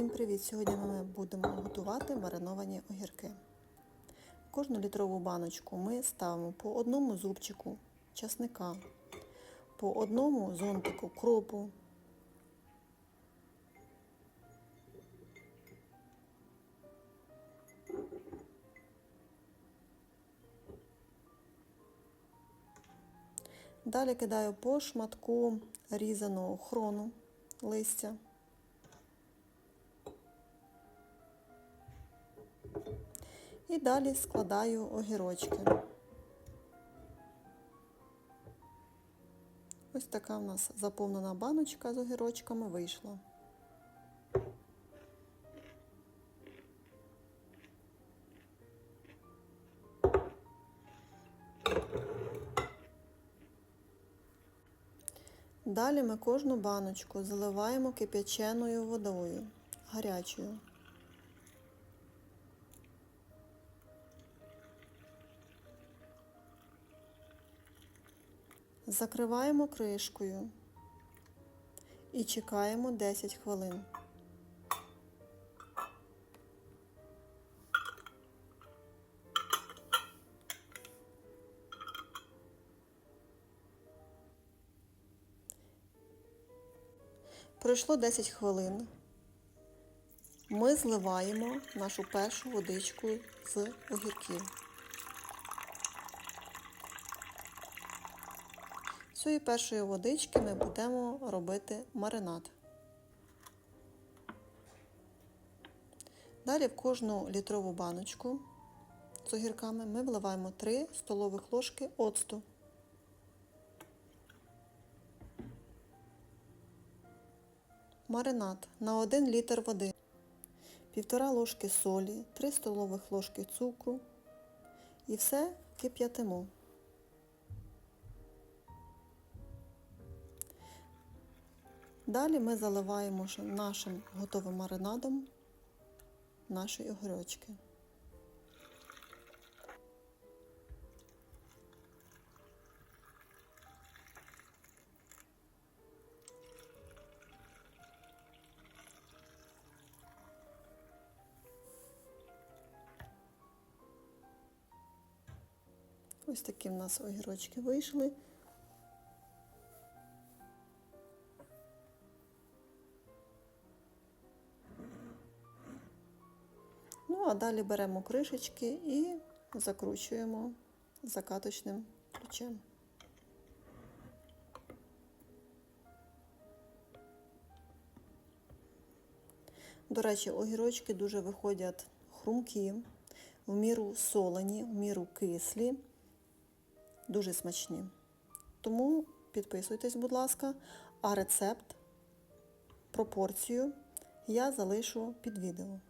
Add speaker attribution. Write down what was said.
Speaker 1: Всім привіт! Сьогодні ми будемо готувати мариновані огірки. Кожну літрову баночку ми ставимо по одному зубчику часника, по одному зонтику кропу. Далі кидаю по шматку різаного хрону листя. І далі складаю огірочки. Ось така в нас заповнена баночка з огірочками вийшла. Далі ми кожну баночку заливаємо кип'яченою водою, гарячою. Закриваємо кришкою і чекаємо 10 хвилин. Пройшло 10 хвилин. Ми зливаємо нашу першу водичку з огірків. З цієї першої водички ми будемо робити маринад. Далі в кожну літрову баночку з огірками ми вливаємо 3 столових ложки оцту. Маринад на 1 літр води, 1,5 ложки солі, 3 столових ложки цукру і все кип'ятимо. Далі ми заливаємо нашим готовим маринадом наші огірочки. Ось такі в нас огірочки вийшли. А далі беремо кришечки і закручуємо закаточним ключем. До речі, огірочки дуже виходять хрумкі, в міру солені, в міру кислі, дуже смачні. Тому підписуйтесь, будь ласка, а рецепт, пропорцію я залишу під відео.